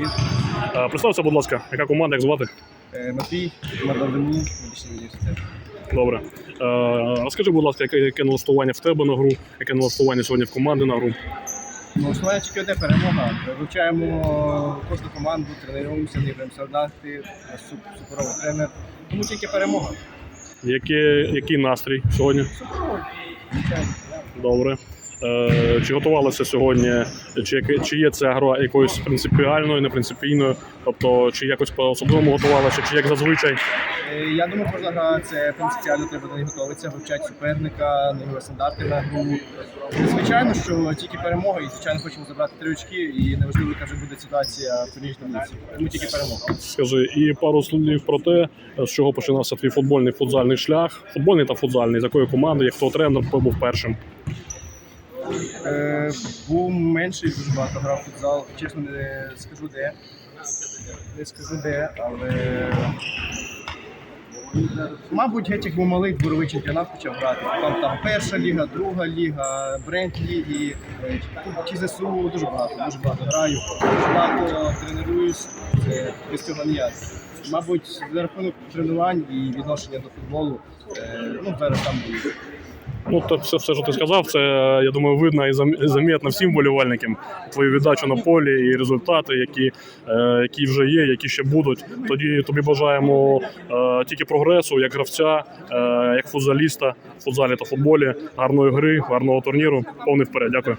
Привіт. Е, Представся, будь ласка, яка команда, як звати? Е, Матвій, команда ВМУ, медичний університет. Добре. Е, Розкажи, будь ласка, яке, яке налаштування в тебе на гру, яке налаштування сьогодні в команди на гру. Ну, основна тільки одне перемога. Вивчаємо кожну команду, тренуємося, дивимося солдати, суперовий тренер. Тому тільки перемога. Яке, який настрій сьогодні? Звичайно. Добре. Е, Чи готувалися сьогодні? Чи, чи є ця гра якоюсь принципіальною, непринципійною? Тобто, чи якось по-особливому готувалися, чи як зазвичай? Е, Я думаю, кожна гра це принципіально треба до неї готуватися, вивчати суперника, нові стандарти на гру. Звичайно, що тільки перемога, і звичайно хочемо забрати три очки, і неважливо, яка вже буде ситуація в турнірній таблиці. Тому тільки перемога. Скажи, і пару слів про те, з чого починався твій футбольний футзальний шлях, футбольний та футзальний, з якої команди, як хто тренер, хто був першим. Е, був менший, дуже багато грав футзал. Чесно, не скажу де. Не скажу де, але. Мабуть, як був малий дворовий чемпіонат почав грати. Там, там перша ліга, друга ліга, бренд ліги, е, ті ЗСУ дуже багато, дуже багато граю, дуже багато тренуюсь, без цього ніяк. Мабуть, за рахунок тренувань і відношення до футболу, е, ну зараз там. Ну, то все, все, що ти сказав, це я думаю, видно і зам- і замітно всім болівальникам. Твою віддачу на полі і результати, які, е, які вже є, які ще будуть. Тоді тобі бажаємо е, тільки прогресу як гравця, е, як футзаліста, в футзалі та футболі, гарної гри, гарного турніру. Повний вперед. Дякую.